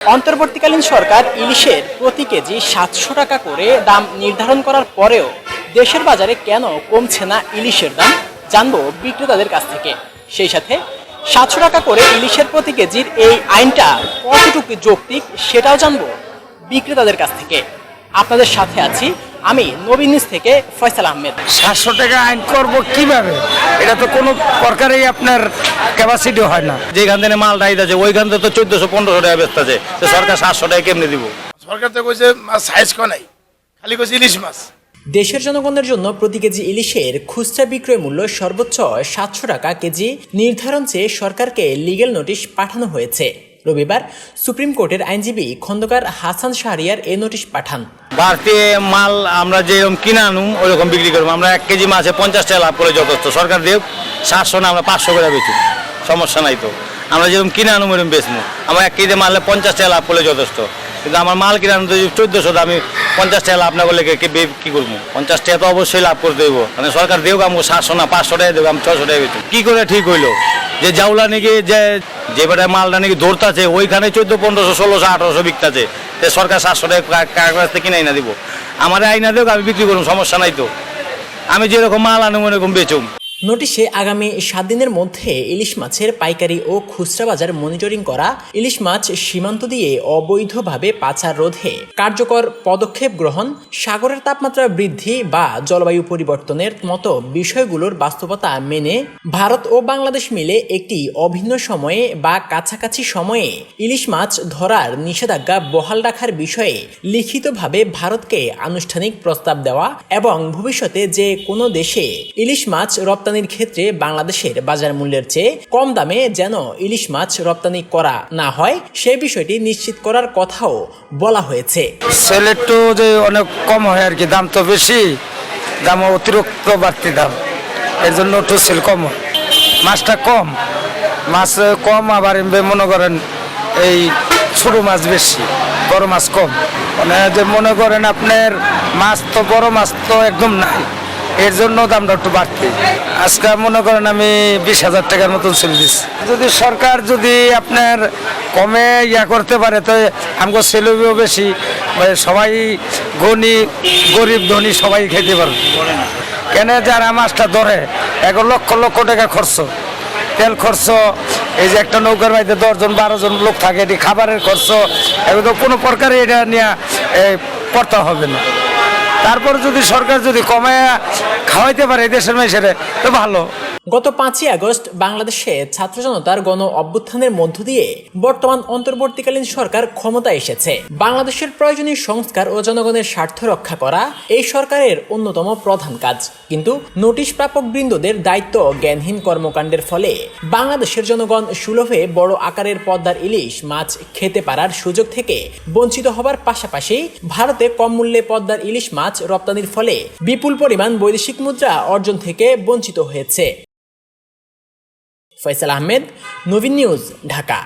অন্তর্বর্তীকালীন সরকার ইলিশের প্রতি কেজি সাতশো টাকা করে দাম নির্ধারণ করার পরেও দেশের বাজারে কেন কমছে না ইলিশের দাম জানব বিক্রেতাদের কাছ থেকে। সেই সাথে সাতশো টাকা করে ইলিশের প্রতি কেজির এই আইনটা কতটুকু যৌক্তিক সেটাও জানব বিক্রেতাদের কাছ থেকে। আপনাদের সাথে আছি। আমি নবীন নিউজ থেকে ফয়সাল আহমেদ। সাতশো টাকা আইন করব কীভাবে? এটা তো কোনো প্রকারেই আপনার ক্যাপাসিটি হয় না। যেখান থেকে মাল রাইত আছে ওইখান থেকে তো চোদ্দশো পনেরোশো টাকা ব্যস্ত আছে। তো সরকার সাতশো টাকা কেমনে দিব? সরকার তো কইছে মাছ সাইজ ক নাই। খালি কইছে ইলিশ মাছ। দেশের জনগণের জন্য প্রতি কেজি ইলিশের খুচরা বিক্রয় মূল্য সর্বোচ্চ সাতশো টাকা কেজি। নির্ধারণ চেয়ে সরকারকে লিগেল নোটিশ পাঠানো হয়েছে। রবিবার সুপ্রিম কোর্টের আইনজীবী খন্দকার হাসান শাহরিয়ার এ নোটিশ পাঠান। বাড়তি মাল আমরা যেরকম কিনে আনুম ওইরকম বিক্রি করব। আমরা এক কেজি মাছে পঞ্চাশ টাকা লাভ করে যথেষ্ট। সরকার দেব সাতশো না, আমরা পাঁচশো করে বেচি। সমস্যা নাই তো। আমরা যেরকম কিনে আনুম ওইরকম বেচবো। আমার এক কেজি মারলে পঞ্চাশ টাকা লাভ করলে যথেষ্ট। কিন্তু আমার মাল কিনে আনতে চোদ্দশো আমি পঞ্চাশ টাকা লাভ না করলে কে- করব? পঞ্চাশ টাকা তো অবশ্যই লাভ করতে দেবো। মানে সরকার দেব আমাকে সাতশো না, পাঁচশো টাকা দেবো আমি ছশো টাকা বেচি। কি করে ঠিক হইল? যে জাউলা নাকি যে যে বেটা মালটা নাকি ধরতেছে, ওইখানে চোদ্দ, পনেরোশো, ষোলোশো, আঠারোশো বিকতাছে। তো সরকার সাতশো টাকা কাগজ থেকে কিনে আইনা দিব। আমার আইনা দেব আমি বিক্রি করুন সমস্যা নাই তো। আমি যেরকম মাল আনুম, ওরকম বেচুম। নোটিশে আগামী সাত দিনের মধ্যে ইলিশ মাছের পাইকারি ও খুচরা বাজার মনিটরিং করা, ইলিশ মাছ সীমান্ত দিয়ে অবৈধভাবে পাচার রোধে কার্যকর পদক্ষেপ গ্রহণ, সাগরের তাপমাত্রা বৃদ্ধি বা জলবায়ু পরিবর্তনের মতো বিষয়গুলোর বাস্তবতা মেনে ভারত ও বাংলাদেশ মিলে একটি অভিন্ন সময়ে বা কাছাকাছি সময়ে ইলিশ মাছ ধরার নিষেধাজ্ঞা বহাল রাখার বিষয়ে লিখিতভাবে ভারতকে আনুষ্ঠানিক প্রস্তাব দেওয়া এবং ভবিষ্যতে যে কোনো দেশে ইলিশ মাছ রপ্তানির ক্ষেত্রে বাংলাদেশের বাজার মূল্যের চেয়ে কম দামে যেন ইলিশ মাছ রপ্তানি করা না হয়, সে বিষয়টি নিশ্চিত করার কথাও বলা হয়েছে। সেল একটু যে অনেক কম হয় আর কি, দাম তো বেশি, দাম অতিরিক্ত বাড়তি দাম, এর জন্য একটু সেল কম মাছটা কম, মাছ কম আবার মনে করেন এই ছোট মাছ বেশি, বড় মাছ কম। মানে যে মনে করেন আপনার মাছ তো, বড় মাছ তো একদম নাই। এর জন্য দামটা একটু বাড়তে। আজকে মনে করেন আমি বিশ হাজার টাকার মতন সেল দিচ্ছি যদি সরকার যদি আপনার কমে ইয়া করতে পারে, তো আমাকে সেলবিও বেশি সবাই গণি গরিব ধনী সবাই খেতে পারবে। কেন যারা মাছটা ধরে এক লক্ষ লক্ষ টাকা খরচ। তেল খরচ, এই যে একটা নৌকার বাড়িতে দশজন বারো জন লোক থাকে, এটি খাবারের খরচ, এগুলো কোনো প্রকারে এটা নিয়ে করতে হবে না। তারপর যদি সরকার যদি কমায় খাওয়াইতে পারে দেশের মানুষের তো ভালো। গত পাঁচই আগস্ট বাংলাদেশে ছাত্র জনতার গণ অভ্যুত্থানের মধ্য দিয়ে বর্তমান অন্তর্বর্তীকালীন সরকার ক্ষমতা এসেছে। বাংলাদেশের প্রয়োজনীয় সংস্কার ও জনগণের স্বার্থ রক্ষা করা এই সরকারের অন্যতম প্রধান কাজ। কিন্তু নোটিশ প্রাপক বৃন্দদের দায়িত্ব জ্ঞানহীন কর্মকাণ্ডের ফলে বাংলাদেশের জনগণ সুলভে বড় আকারের পদ্মার ইলিশ মাছ খেতে পারার সুযোগ থেকে বঞ্চিত হবার পাশাপাশি ভারতে কম মূল্যে পদ্মার ইলিশ মাছ রপ্তানির ফলে বিপুল পরিমাণ বৈদেশিক মুদ্রা অর্জন থেকে বঞ্চিত হয়েছে। ফয়সাল আহমেদ নবীন নিউজ ঢাকা।